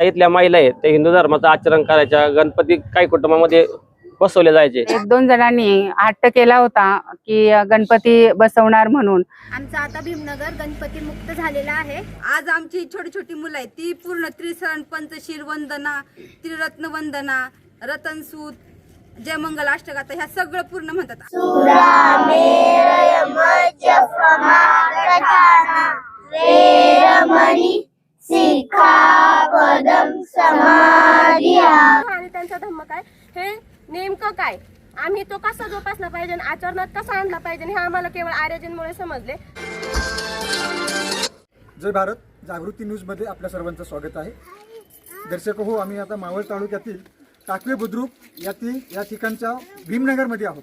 त्या इथल्या महिला आहेत त्या हिंदू धर्माचं आचरण करायच्या गणपती काही कुटुंबामध्ये बसवले जायचे. एक दोन जणांनी हट्ट केला होता की गणपती बसवणार म्हणून. आमचा आता भीमनगर गणपती मुक्त झालेला आहे. आज आमची छोटी छोटी मुलं आहेत ती पूर्ण त्रिसरण पंचशील वंदना त्रिरत्न वंदना रतनसूत जय मंगल अष्टगाथा ह्या सगळं पूर्ण म्हणतात. आणि त्यांचा धम्म काय? हे नेमकं काय? आम्ही तो कसा जोपासला पाहिजे आणि आचरणात कसा आणला पाहिजे हे आम्हाला केवळ आर्यजनमुळे समजले. जय भारत. जागृती न्यूजमध्ये आपल्या सर्वांचं स्वागत आहे. दर्शक हो आम्ही आता मावळ तालुक्यातील टाकवे बुद्रुक यातील या ठिकाणच्या भीमनगरमध्ये आहोत.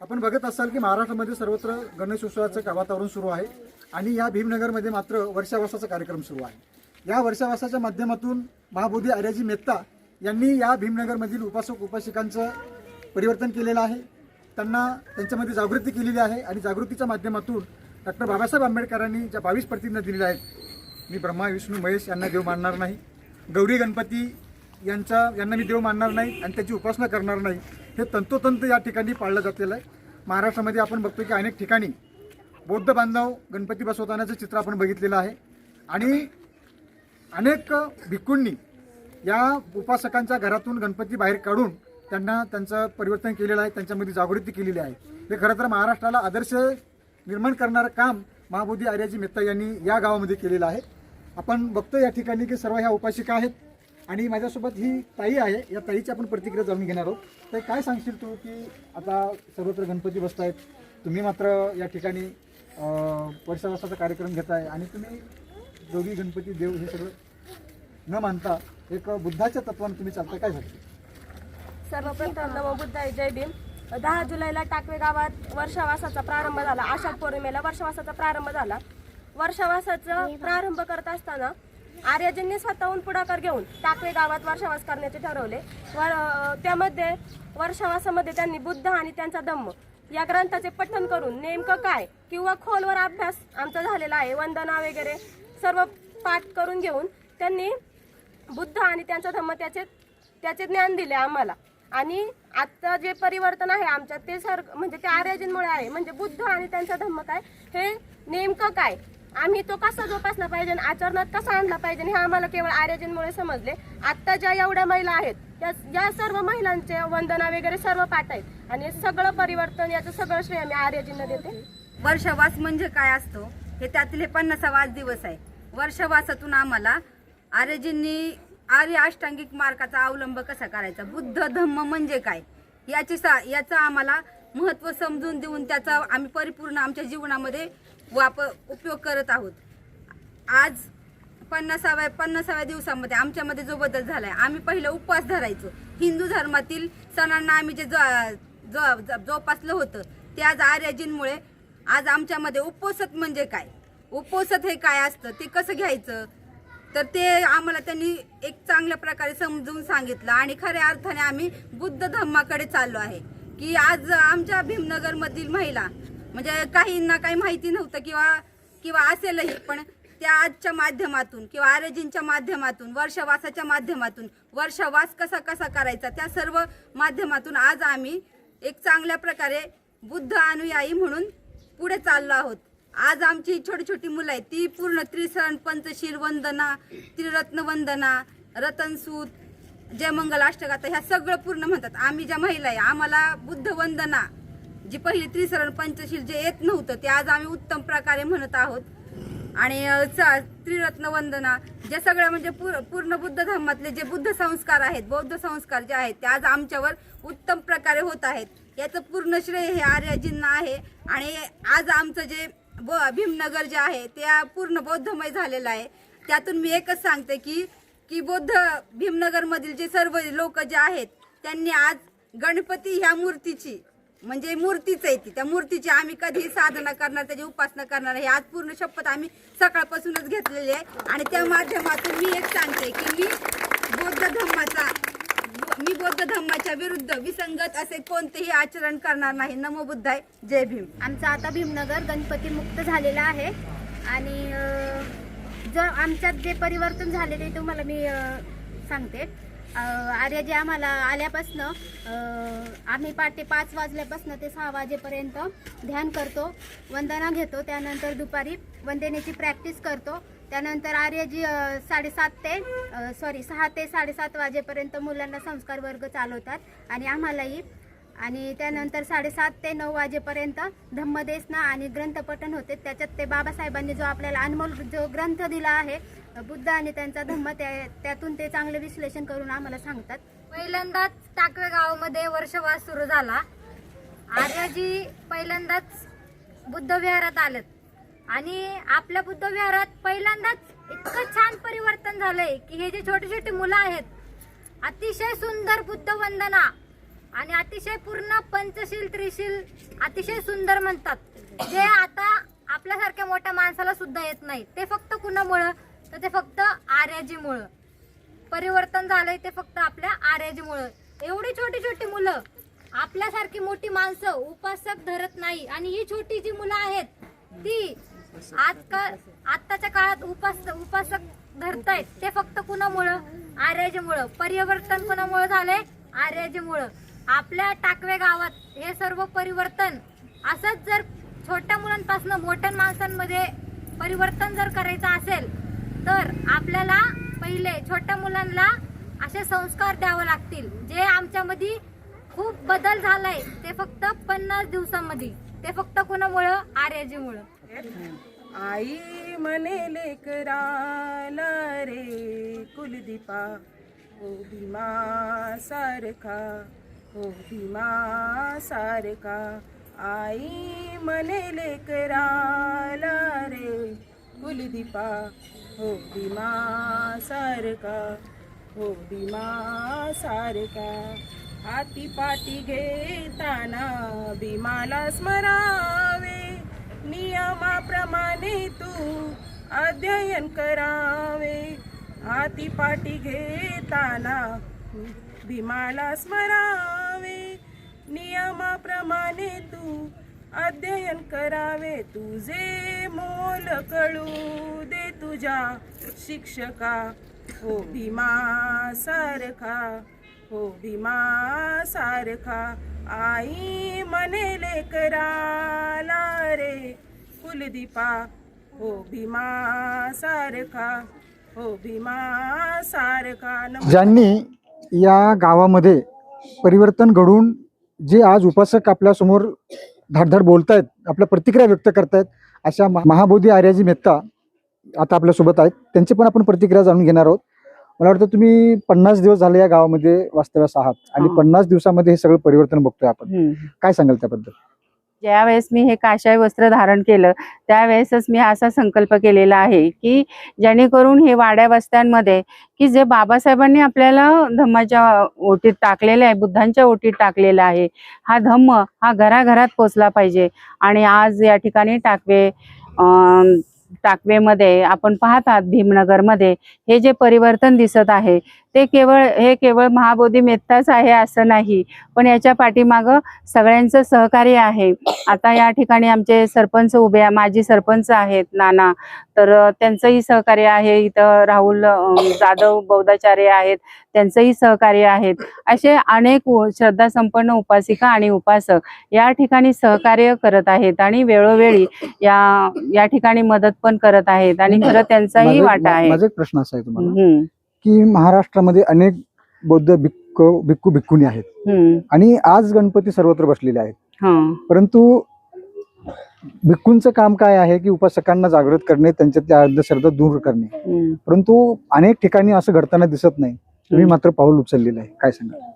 आपण बघत असाल की महाराष्ट्रामध्ये सर्वत्र गणेशोत्सवाचं वातावरण सुरू आहे आणि या भीमनगरमध्ये मात्र वर्षावासाचा कार्यक्रम सुरू आहे. या वर्षावासाच्या माध्यमातून महाबोधी आर्याजी मेहता यांनी या भीमनगरमधील उपासक उपासिकांचं परिवर्तन केलेलं आहे. त्यांना त्यांच्यामध्ये जागृती केलेली आहे आणि जागृतीच्या माध्यमातून डॉक्टर बाबासाहेब आंबेडकरांनी ज्या बावीस प्रतिज्ञा दिलेल्या आहेत मी ब्रह्मा विष्णू महेश यांना देव मानणार नाही गौरी गणपती यांचा यांना मी देव मानणार नाही आणि त्याची उपासना करणार नाही हे तंतोतंत या ठिकाणी पाळलं जातेलं आहे. महाराष्ट्रामध्ये आपण बघतो की अनेक ठिकाणी बौद्ध बांधव गणपती बसवतानाचं चित्र आपण बघितलेलं आहे. आणि अनेक भिक्खूंनी या उपासकांच्या घरातून गणपती बाहेर काढून त्यांना त्यांचं परिवर्तन केलेलं आहे त्यांच्यामध्ये जागृती केलेली आहे. हे खरं तर महाराष्ट्राला आदर्श निर्माण करणारं काम महाबोधी आर्याजी मेहता यांनी या गावामध्ये केलेलं आहे. आपण बघतो या ठिकाणी की सर्व ह्या उपासिका आहेत आणि माझ्यासोबत ही ताई आहे. या ताईची आपण प्रतिक्रिया जाणून घेणार आहोत. तर काय सांगशील तू की आता सर्वत्र गणपती बसत आहेत तुम्ही मात्र या ठिकाणी अं, वर्षावासाचा कार्यक्रम घेताय आणि तुम्ही दोघी गणपती देव हे सगळं न मानता एक बुद्धाच्या तत्वाने तुम्ही चालता. काय झालं? सर्वप्रथम नमो जय भीम. दहा जुलैला टाकवे गावात वर्षावासाचा प्रारंभ झाला. आषाढ पौर्णिमेला वर्षावासाचा प्रारंभ झाला. वर्षावासाचा प्रारंभ करत असताना आर्यजींनी स्वतःहून पुढाकार घेऊन टाकवे गावात वर्षावास करण्याचे ठरवले. वर त्यामध्ये वर्षावासामध्ये त्यांनी बुद्ध आणि त्यांचा धम्म या ग्रंथाचे पठण करून नेमकं काय किंवा खोलवर अभ्यास आमचा झालेला आहे. वंदना वगैरे सर्व पाठ करून घेऊन त्यांनी बुद्ध आणि त्यांचा धम्म त्याचे त्याचे ज्ञान दिले आम्हाला. आणि आता जे परिवर्तन आहे आमच्यात ते सर म्हणजे ते आर्यजनमुळे आहे. म्हणजे बुद्ध आणि त्यांचा धम्म काय? हे नेमकं काय? आम्ही तो कसा जोपासला पाहिजे आणि आचरणात कसा आणला पाहिजे हे आम्हाला केवळ आर्यजनमुळे समजले. आत्ता ज्या एवढ्या महिला आहेत त्या या सर्व महिलांचे वंदना वगैरे सर्व पाठ आहेत. आणि सगळं परिवर्तन याचं सगळं श्रेय आम्ही आर्यजींना देते. वर्षवास म्हणजे काय असतो? हे त्यातले हे पन्नासावा दिवस आहे. वर्षवासातून आम्हाला आर्यजींनी आर्य अष्टांगिक मार्गाचा अवलंब कसा करायचा? बुद्ध धम्म म्हणजे काय? याची सा याचं आम्हाला महत्त्व समजून देऊन त्याचा आम्ही परिपूर्ण आमच्या जीवनामध्ये वाप उपयोग करत आहोत. आज पन्नासाव्या पन्नासाव्या दिवसामध्ये आमच्यामध्ये जो बदल झालाय आम्ही पहिलं उपवास धरायचो. हिंदू धर्मातील सणांना आम्ही जे जो- जो- जोपासलं होतं ते आज आर्यजींमुळे आज आमच्यामध्ये उपोसत म्हणजे काय? उपोसत हे काय असतं? ते कसं घ्यायचं? तर ते आम्हाला त्यांनी एक चांगल्या प्रकारे समजून सांगितलं आणि खऱ्या अर्थाने आम्ही बुद्ध धम्माकडे चाललो आहे. की आज आमच्या भीमनगरमधील महिला म्हणजे काहींना काही माहिती नव्हतं किंवा किंवा असेलही पण त्या आजच्या माध्यमातून किंवा आर्यजींच्या माध्यमातून वर्षवासाच्या माध्यमातून वर्षवास कसा कसा करायचा त्या सर्व माध्यमातून आज आम्ही एक चांगल्या प्रकारे बुद्ध अनुयायी म्हणून पुढे चाललो आहोत. आज आमची छोटी छोटी मुलं आहेत. ती पूर्ण त्रिसरण पंचशील वंदना त्रिरत्न वंदना रतनसूत जयमंगल अष्टगाथा ह्या सगळं पूर्ण म्हणतात. आम्ही ज्या महिला आहे आम्हाला बुद्ध वंदना जी पहिली त्रिसरण पंचशील जे येत नव्हतं ते आज आम्ही उत्तम प्रकारे म्हणत आहोत. आणि त्रिरत्न वंदना जे सगळ्या म्हणजे पूर्ण बुद्ध धर्मातले जे बुद्ध संस्कार आहेत बौद्ध संस्कार जे आहेत ते आज आमच्यावर उत्तम प्रकारे होत आहेत. याचं पूर्ण श्रेय हे आर्याजींना आहे. आणि आज आमचं जे ब- भीमनगर जे आहे ते पूर्ण बौद्धमय झालेलं आहे. त्यातून मी एकच सांगते की की बौद्ध भीमनगरमधील जे सर्व लोक जे आहेत त्यांनी आज गणपती ह्या मूर्तीची म्हणजे मूर्तीच आहे ती. त्या मूर्तीची आम्ही कधी साधना करणार त्याची उपासना करणार हे आज पूर्ण शपथ आम्ही सकाळपासूनच घेतलेली आहे. आणि त्या माध्यमातून मी एक सांगते की मी बौद्ध धर्माचा मी बौद्ध धर्माच्या विरुद्ध विसंगत असे कोणतेही आचरण करणार नाही. नमो बुद्धाय जय भीम. आमचा आता भीमनगर गणपती मुक्त झालेला आहे. आणि जर आमच्यात जे परिवर्तन झालेले तुम्हाला मी सांगते. आर्य जे आम्हाला आल्यापासनं आम्ही पाटे पाच वाजल्यापासनं ते सहा वाजेपर्यंत ध्यान करतो वंदना घेतो. त्यानंतर दुपारी वंदनेची प्रॅक्टिस करतो. त्यानंतर आर्यजी साडेसात ते सॉरी सहा ते साडेसात वाजेपर्यंत मुलांना संस्कार वर्ग चालवतात आणि आम्हालाही. आणि त्यानंतर साडेसात ते नऊ वाजेपर्यंत धम्मदेसना आणि ग्रंथपठण होते. त्याच्यात ते बाबासाहेबांनी जो आपल्याला अनमोल जो ग्रंथ दिला आहे बुद्ध आणि त्यांचा धम्म त्या त्यातून ते चांगले विश्लेषण करून आम्हाला सांगतात. पहिल्यांदाच टाकवे गावामध्ये वर्षवास सुरू झाला. आर्याजी पहिल्यांदाच बुद्ध विहारात आलेत. आणि आपल्या बुद्ध विहारात पहिल्यांदाच इतकं छान परिवर्तन झालंय की हे जे छोटे छोटे मुलं आहेत अतिशय सुंदर बुद्ध वंदना आणि अतिशय पूर्ण पंचशील त्रिशील अतिशय सुंदर म्हणतात. जे आता आपल्यासारख्या मोठ्या माणसाला सुद्धा येत नाही. ते फक्त कुणामुळं? तर ते फक्त आर्याजीमुळं. परिवर्तन झालंय ते फक्त आपल्या आर्याजीमुळं. एवढी छोटी छोटी मुलं आपल्यासारखी मोठी माणसं उपासक धरत नाही. आणि ही छोटी जी मुलं आहेत ती आजकाल आत्ताच्या काळात उपास उपासक धरतायत. ते फक्त कुणामुळं? आर्याजीमुळं. परिवर्तन कुणामुळं झालंय? आर्याजीमुळं. आपल्या टाकवे गावात हे सर्व परिवर्तन असंच जर छोट्या मुलांपासून मोठ्या माणसांमध्ये परिवर्तन जर करायचं असेल तर आपल्याला पहिले छोट्या मुलांना असे संस्कार द्यावे लागतील जे आमच्यामध्ये खूप बदल झालाय. ते फक्त पन्नास दिवसामध्ये. ते फक्त कोणामुळं? आर्याजीमुळं. आई म्हणे लेकराला रे कुलदीपा हो भीमा सारखा हो भीमा सारखा. आई म्हणे लेकराला रे कुलदीपा हो भीमा सारखा हो भीमा सारखा. हाती पाटी घेताना भीमाला स्मरावे नियमाप्रमाणे तू अध्ययन करावे. हाती पाटी घेताना भीमाला स्मरावे. नियमाप्रमाणे तू अध्ययन करावे. तुझे मोल कळू दे तुझ्या शिक्षका. हो भीमा सारखा हो भीमा सारखा. आई मने लेकराला रे कुलदीपा हो भीमा सारखा हो भीमा सारखा ज्यांनी या गावामध्ये परिवर्तन घडवून जे आज उपासक आपल्यासमोर धाडधाड बोलतायत आपल्या प्रतिक्रिया व्यक्त करतायत अशा महा- महाबोधी आर्याजी मेहता आता आपल्यासोबत आहेत त्यांची पण आपण प्रतिक्रिया जाणून घेणार आहोत मला वाटतं तुम्ही पन्नास दिवस झाले या गावामध्ये वास्तव्यास आहात आणि हा. पन्नास दिवसामध्ये हे सगळं परिवर्तन बघतोय आपण. काय सांगाल त्याबद्दल ज्यावेळेस मी हे काशाय वस्त्र धारण केलं त्यावेळेसच मी असा संकल्प केलेला आहे की जेणेकरून हे वाड्या वस्त्यांमध्ये की जे बाबासाहेबांनी आपल्याला धम्माच्या ओटीत टाकलेलं आहे बुद्धांच्या ओटीत टाकलेला आहे हा धम्म हा घराघरात पोचला पाहिजे. आणि आज या ठिकाणी टाकवे टाकवेमध्ये आपण पाहतात भीमनगरमध्ये हे जे परिवर्तन दिसत आहे ते केवळ हे केवळ महाबोधी मेत्ताच आहे असं नाही. पण याच्या पाठीमागं सगळ्यांचं सहकार्य आहे. आता या ठिकाणी आमचे सरपंच उभे आहे. माजी सरपंच आहेत नाना. तर त्यांचंही सहकार्य आहे. इथं राहुल जाधव बौद्धाचार्य आहेत. त्यांचंही सहकार्य आहेत. असे अनेक उ- श्रद्धासंपन्न उपासिका आणि उपासक या ठिकाणी सहकार्य करत आहेत आणि वेळोवेळी या या ठिकाणी मदत पण करत आहेत. आणि खरं त्यांचाही वाटा आहे. माझा प्रश्न असा आहे तुम्हाला. की महाराष्ट्रामध्ये अनेक बौद्ध भिक्ख भिक्खू भिक्खुनी आहेत. आणि आज गणपती सर्वत्र बसलेले आहेत. परंतु भिक्खूंचं काम काय आहे की उपासकांना जागृत करणे त्यांच्या त्या अंधश्रद्धा दूर करणे. परंतु अनेक ठिकाणी असं घडताना दिसत नाही. तुम्ही. मात्र पाऊल उचललेलं आहे. काय सांगा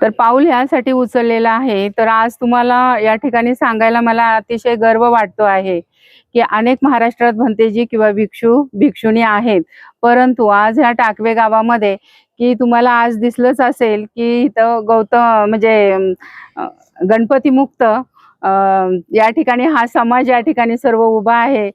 तर पाऊल ह्यासाठी उचललेलं आहे. तर आज तुम्हाला या ठिकाणी सांगायला मला अतिशय गर्व वाटतो आहे. की अनेक महाराष्ट्रात भंतेजी किंवा भिक्षू भिक्षुणी आहेत. परंतु आज ह्या टाकवे गावामध्ये की तुम्हाला आज दिसलंच असेल की इथं गौतम म्हणजे गणपती मुक्त या ठिकाणी हा समाज या ठिकाणी सर्व उभा आहे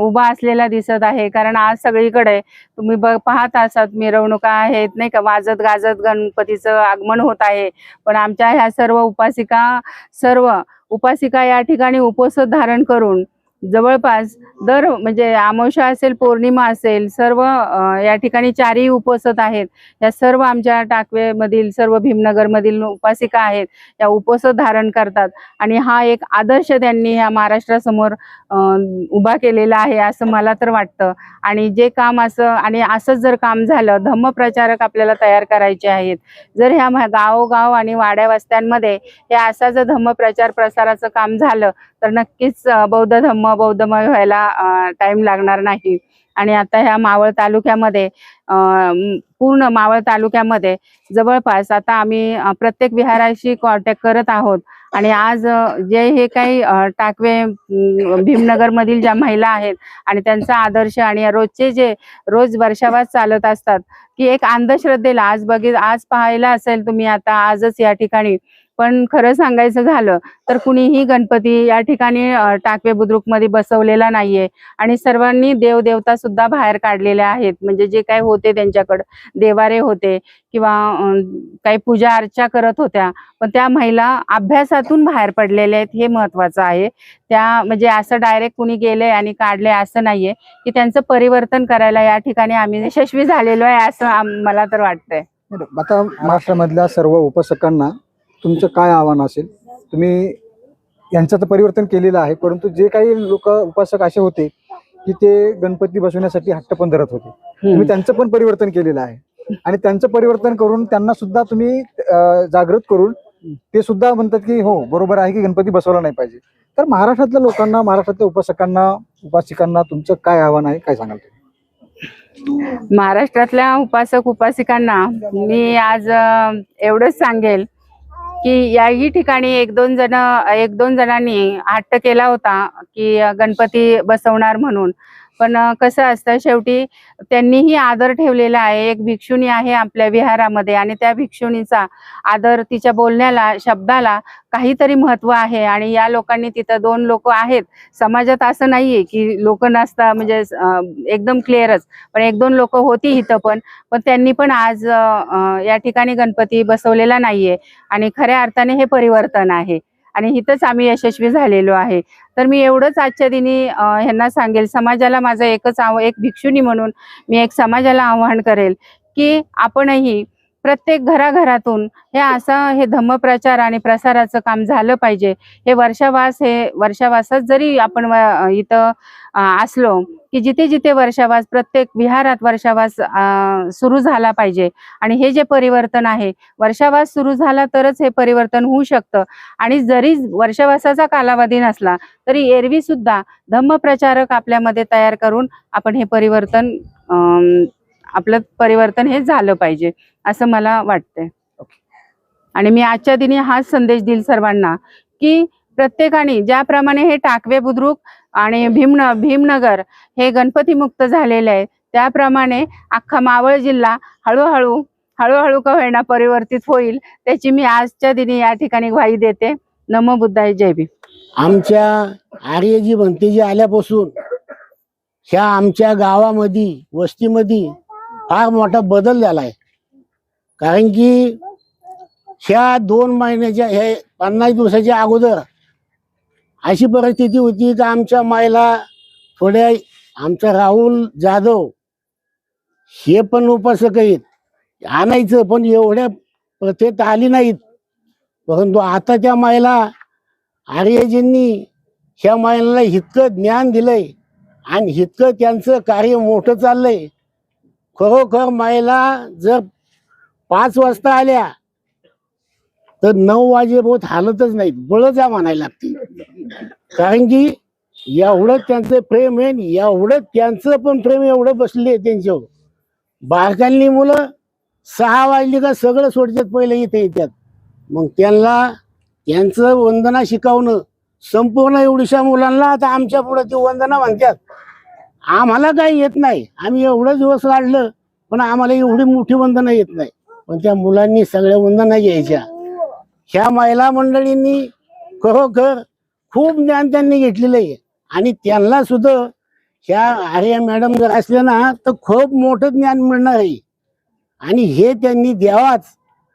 उभा असलेला दिसत आहे. कारण आज सगळीकडे तुम्ही बघ पाहत असाल मिरवणुका आहेत नाही का? वाजत गाजत गणपतीचं आगमन होत आहे. पण आमच्या ह्या सर्व उपासिका सर्व उपासिका या ठिकाणी उपवास धारण करून जवळपास दर म्हणजे आमोशा असेल पौर्णिमा असेल सर्व या ठिकाणी चारही उपसत आहेत. या सर्व आमच्या टाकवेमधील सर्व भीमनगरमधील उपासिका आहेत या उपसत धारण करतात. आणि हा एक आदर्श त्यांनी ह्या महाराष्ट्रासमोर अ, उभा केलेला आहे असं मला तर वाटतं. आणि जे काम असं आणि असंच जर काम झालं धम्मप्रचारक आपल्याला तयार करायचे आहेत. जर ह्या गावोगाव आणि वाड्या वस्त्यांमध्ये हे असा जर धम्मप्रचार प्रसाराचं काम झालं तर नक्कीच बौद्ध धम्म बौद्धमय व्हायला टाइम लागणार नाही. आणि आता ह्या मावळ तालुक्यामध्ये पूर्ण मावळ तालुक्यामध्ये जवळपास आता आम्ही प्रत्येक विहाराशी कॉन्टॅक्ट करत आहोत. आणि आज जे हे काही टाकवे भीमनगर मधील ज्या महिला आहेत आणि त्यांचा आदर्श आणि रोजचे जे रोज वर्षावास चालत असतात की एक अंधश्रद्धेला आज बघित आज पाहायला असेल तुम्ही आता आजच या ठिकाणी. पण खरं सांगायचं झालं तर कुणीही गणपती या ठिकाणी टाकवे बुद्रुकमध्ये बसवलेला नाहीये. आणि सर्वांनी देवदेवता सुद्धा बाहेर काढलेल्या आहेत. म्हणजे जे काही होते त्यांच्याकडं देवारे होते किंवा काही पूजा अर्चा करत होत्या. पण त्या महिला अभ्यासातून बाहेर पडलेल्या आहेत हे महत्वाचं आहे. त्या म्हणजे असं डायरेक्ट कुणी गेले आणि काढले असं नाहीये की त्यांचं परिवर्तन करायला या ठिकाणी आम्ही यशस्वी झालेलो आहे असं मला तर वाटतंय. आता महाराष्ट्रामधल्या सर्व उपासकांना तुमचं काय आव्हान असेल? तुम्ही यांचं तर परिवर्तन केलेलं आहे परंतु जे काही लोक उपासक असे होते की ते गणपती बसवण्यासाठी हट्ट पण धरत होते. तुम्ही त्यांचं पण परिवर्तन केलेलं आहे. आणि त्यांचं परिवर्तन करून त्यांना सुद्धा तुम्ही जागृत करून ते सुद्धा म्हणतात की हो बरोबर आहे की गणपती बसवला नाही पाहिजे. तर महाराष्ट्रातल्या लोकांना महाराष्ट्रातल्या उपासकांना उपासिकांना तुमचं काय आव्हान आहे? काय सांगाल तुम्ही महाराष्ट्रातल्या उपासक उपासिकांना मी आज एवढंच सांगेल की याही ठिकाणी एक दोन जण एक दोन जणांनी हट्ट केला होता की गणपती बसवणार म्हणून. पण कसं असतं शेवटी त्यांनीही आदर ठेवलेला आहे. एक भिक्षुणी आहे आपल्या विहारामध्ये आणि त्या भिक्षुणीचा आदर तिच्या बोलण्याला शब्दाला काहीतरी महत्त्व आहे आणि या लोकांनी तिथं दोन लोक आहेत. समाजात असं नाहीये की लोक नसता म्हणजे एकदम क्लिअरच. पण एक दोन लोक होती इथं पण पण त्यांनी पण आज या ठिकाणी गणपती बसवलेला नाहीये आणि खऱ्या अर्थाने हे परिवर्तन आहे. आणि इथंच आम्ही यशस्वी झालेलो आहे. तर मी एवढंच आजच्या दिनी ह्यांना सांगेल समाजाला माझं एकच आव एक भिक्षुनी म्हणून मी एक समाजाला आवाहन करेल की आपणही प्रत्येक घराघरातून हे असं हे धम्मप्रचार आणि प्रसाराचं काम झालं पाहिजे. हे वर्षावास हे वर्षावासात जरी आपण इथं असलो की जिथे जिथे वर्षावास प्रत्येक विहारात वर्षावास सुरू झाला पाहिजे. आणि हे जे परिवर्तन आहे वर्षावास सुरू झाला तरच हे परिवर्तन होऊ शकतं. आणि जरी वर्षावासाचा कालावधी नसला तरी एरवी सुद्धा धम्मप्रचारक आपल्यामध्ये तयार करून आपण हे परिवर्तन आपलं परिवर्तन हे झालं पाहिजे. असं मला वाटतंय. आणि मी आजच्या दिनी हाच संदेश देईल सर्वांना की प्रत्येकाने ज्याप्रमाणे हे टाकवे बुद्रुक आणि भीमन भीमनगर हे गणपती मुक्त झालेले आहे त्याप्रमाणे अख्खा मावळ जिल्हा हळूहळू हळूहळू का होईना परिवर्तित होईल त्याची मी आजच्या दिनी या ठिकाणी ग्वाही देते. नमो बुद्धाय जय भीम. आमच्या आर्यजी भंतेजी आल्यापासून ह्या आमच्या गावामध्ये वस्तीमध्ये फार मोठा बदल झाला आहे कारण की ह्या दोन महिन्याच्या हे पन्नास दिवसाच्या अगोदर अशी परिस्थिती होती की आमच्या मायला थोड्या आमचा राहुल जाधव हे पण उपासक आहेत. आणायचं पण एवढ्या प्रथेत आली नाहीत. परंतु आता त्या मायला आर्यजींनी ह्या मायला इतकं ज्ञान दिलंय आणि इतकं त्यांचं कार्य मोठं चाललंय. खरोखर मायला जर पाच वाजता आल्या तर नऊ वाजेभोत हालतच नाहीत बळच म्हणायला लागतील. कारण की एवढं त्यांचं प्रेम आहे आणि एवढं त्यांचं पण प्रेम एवढं बसले त्यांच्यावर. बारकांनी मुलं सहा वाजली का सगळं सोडतात पहिले इथे येतात. मग त्यांना त्यांचं वंदना शिकवणं संपूर्ण एवढ्याशा मुलांना आता आमच्या पुढे ती वंदना म्हणतात. आम्हाला काही येत नाही. आम्ही एवढं दिवस काढलं पण आम्हाला एवढी मोठी वंदना येत नाही. पण त्या मुलांनी सगळ्या वंदना घ्यायच्या. ह्या महिला मंडळींनी खरोखर खूप ज्ञान त्यांनी घेतलेलं आहे. आणि त्यांना सुद्धा ह्या आर्या मॅडम जर असल्या ना तर खूप मोठं ज्ञान मिळणार आहे. आणि हे त्यांनी द्यावाच.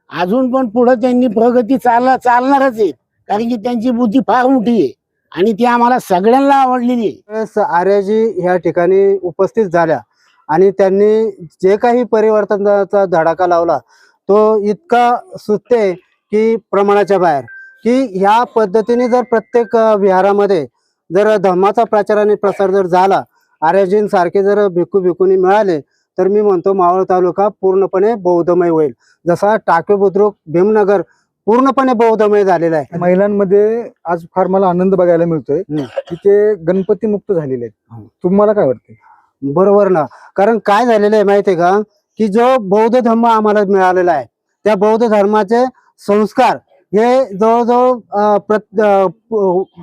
अजून पण पुढे त्यांनी प्रगती चालला चालणारच आहे. कारण की त्यांची बुद्धी फार मोठी आहे. आणि ती आम्हाला सगळ्यांना आवडलेली आहे. आर्याजी ह्या ठिकाणी उपस्थित झाल्या. आणि त्यांनी जे काही परिवर्तनाचा धडाका लावला तो इतका सुचते की प्रमाणाच्या बाहेर. की ह्या पद्धतीने जर प्रत्येक विहारामध्ये जर धर्माचा प्रचार आणि प्रसार जर झाला आर्यजींसारखे जर भिक्खू भिक्खुनी मिळाले तर मी म्हणतो मावळ तालुका पूर्णपणे बौद्धमय होईल. जसा टाके बुद्रुक भीमनगर पूर्णपणे बौद्धमय झालेला आहे. महिलांमध्ये आज फार मला आनंद बघायला मिळतोय हम्म. की ते गणपती मुक्त झालेले आहेत. हो. तुम्हाला काय वाटते बरोबर ना. कारण काय झालेलं आहे माहितीये का? की जो बौद्ध धर्म आम्हाला मिळालेला आहे त्या बौद्ध धर्माचे संस्कार हे जवळजवळ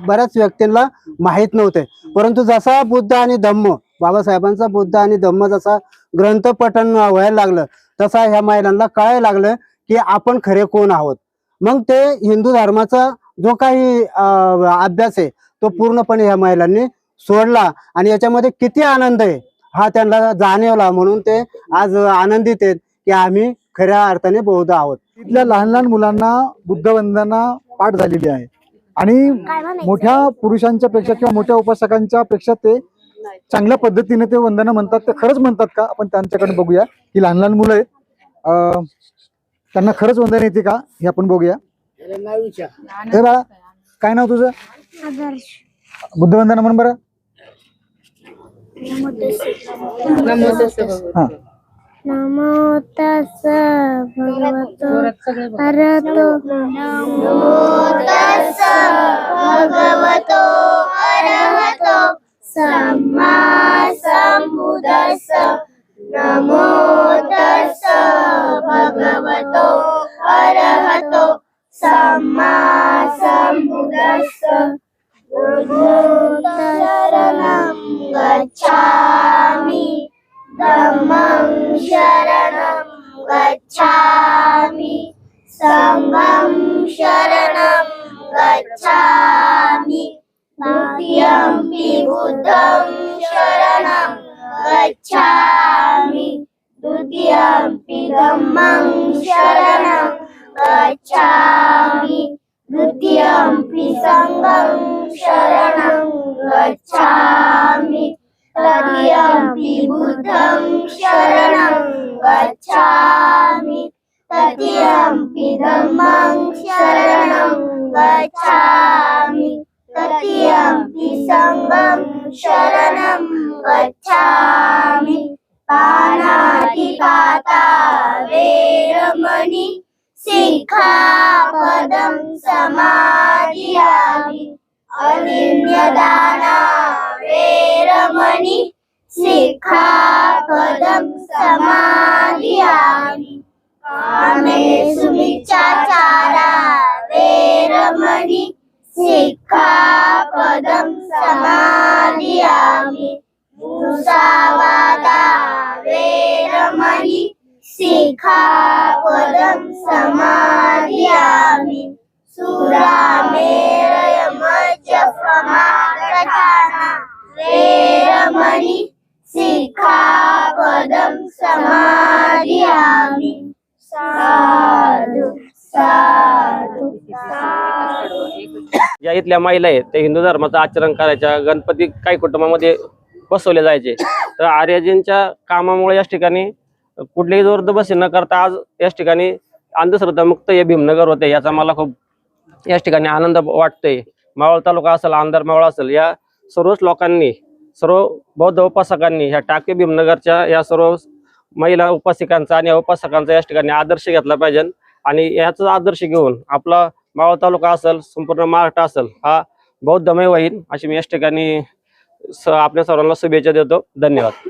बऱ्याच व्यक्तींना माहीत नव्हते. परंतु जसा बुद्ध आणि धम्म बाबासाहेबांचा बुद्ध आणि धम्म जसा ग्रंथ पठण व्हायला लागलं तसा ह्या महिलांना कळायला लागलं की आपण खरे कोण आहोत. मग ते हिंदू धर्माचा जो काही अभ्यास आहे तो पूर्णपणे ह्या महिलांनी सोडला आणि याच्यामध्ये किती आनंद आहे? हा त्यांना जाणवला म्हणून ते आज आनंदित आहेत की आम्ही खऱ्या अर्थाने बौद्ध आहोत. इथल्या लहान लहान मुलांना बुद्ध वंदना पाठ झालेली आहे. आणि मोठ्या पुरुषांच्या पेक्षा किंवा मोठ्या उपासकांच्या पेक्षा ते चांगल्या पद्धतीने ते वंदना म्हणतात ते खरंच म्हणतात का? आपण त्यांच्याकडे बघूया. ही लहान लहान मुलं आहेत. अं, त्यांना खरंच वंदन येते का? हे आपण बघूया. हे बाळा काय नाव तुझं? बुद्ध वंदना म्हण बरं. हा नमो तस भगवतो। अरहतो नमो तस भगवतो। अरहतो। सम्मा संबुदस्स नमो तस भगवतो। अरहतो। सम्मा संबुदस्स नमो शरणं गच्छामि धम्मं शरणं गच्छामि सङ्गं शरणं गच्छामि द्वितीयम्पि बुद्धं शरणं गच्छामि द्वितीयम्पि धम्मं शरणं गच्छामि नृत्यं सङ्गं शरणं गच्छामि। तदीयम्पि बुद्धं शरणं गच्छामि। तदीयम्पि धम्मं शरणं गच्छामि। तदीयम्पि सङ्गं शरणं गच्छामि। पाणातिपाता वेरमणि सिक्खापदं समादियामि अनिन्यदाना वेरमणि सिक्खापदं समादियामि कामेषु मिच्छाचारा वेरमणि सिक्खापदं समादियामि मुसावादा सिक्खापदं समादियामि सुरामेरयमज्जपमादठाना वेरमणि सिक्खापदं समादियामि साधु साधु साधु। ज्या इथल्या महिला आहेत त्या हिंदू धर्माचं आचरण करायच्या गणपती काही कुटुंबामध्ये बसवले जायचे. तर आर्यजींच्या कामामुळे या ठिकाणी कुठलीही जोरदबस्ती न करता आज याच ठिकाणी अंधश्रद्धा मुक्त हे भीमनगर होते याचा मला खूप याच ठिकाणी आनंद वाटतोय. मावळ तालुका असेल आमदार मावळ असेल या सर्वच लोकांनी सर्व बौद्ध उपासकांनी ह्या टाके भीमनगरच्या या सर्व महिला उपासिकांचा आणि उपासकांचा याच ठिकाणी आदर्श घेतला पाहिजे आणि याचा आदर्श घेऊन आपला मावळ तालुका असेल संपूर्ण महाराष्ट्र असेल हा बौद्धमय होईल अशी मी याच ठिकाणी स- आपल्या सर्वांना शुभेच्छा देतो. धन्यवाद.